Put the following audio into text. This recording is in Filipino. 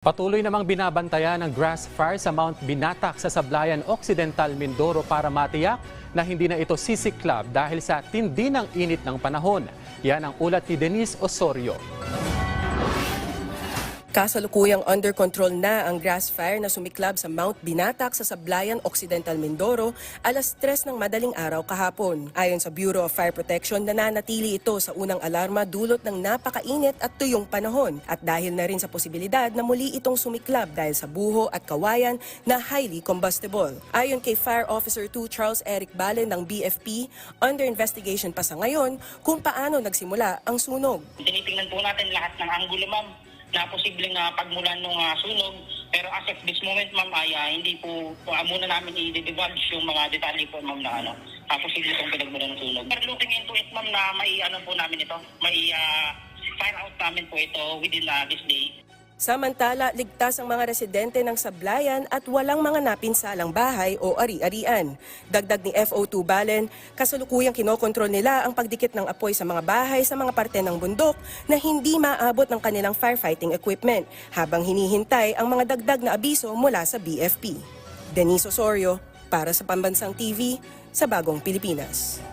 Patuloy namang binabantayan ng grass fire sa Mount Binatak sa Sablayan Occidental, Mindoro para matiyak na hindi na ito sisiklab dahil sa tindi ng init ng panahon. Yan ang ulat ni Denise Osorio. Kasalukuyang under control na ang grass fire na sumiklab sa Mount Binatak sa Sablayan Occidental, Mindoro alas 3 ng madaling araw kahapon. Ayon sa Bureau of Fire Protection, nananatili ito sa unang alarma dulot ng napakainit at tuyong panahon at dahil na rin sa posibilidad na muli itong sumiklab dahil sa buho at kawayan na highly combustible. Ayon kay Fire Officer 2 Charles Eric Balen ng BFP, under investigation pa sa ngayon kung paano nagsimula ang sunog. Tinitingnan po natin lahat ng anggulo, ma'am, na posibleng uh, pagmulan ng ah, sunog. Pero as of this moment, ma'am, ay ah, hindi po uh, muna namin i-divulge yung mga detalye po, ma'am, na ano, uh, posible itong pinagmulan ng sunog. We're looking into it, ma'am, na may ano po namin ito, may ah, fire out namin po ito within ah, this day. Samantala, ligtas ang mga residente ng Sablayan at walang mga napinsalang bahay o ari-arian. Dagdag ni FO2 Balen, kasalukuyang kinokontrol nila ang pagdikit ng apoy sa mga bahay sa mga parte ng bundok na hindi maabot ng kanilang firefighting equipment habang hinihintay ang mga dagdag na abiso mula sa BFP. Denise Osorio, para sa Pambansang TV, sa Bagong Pilipinas.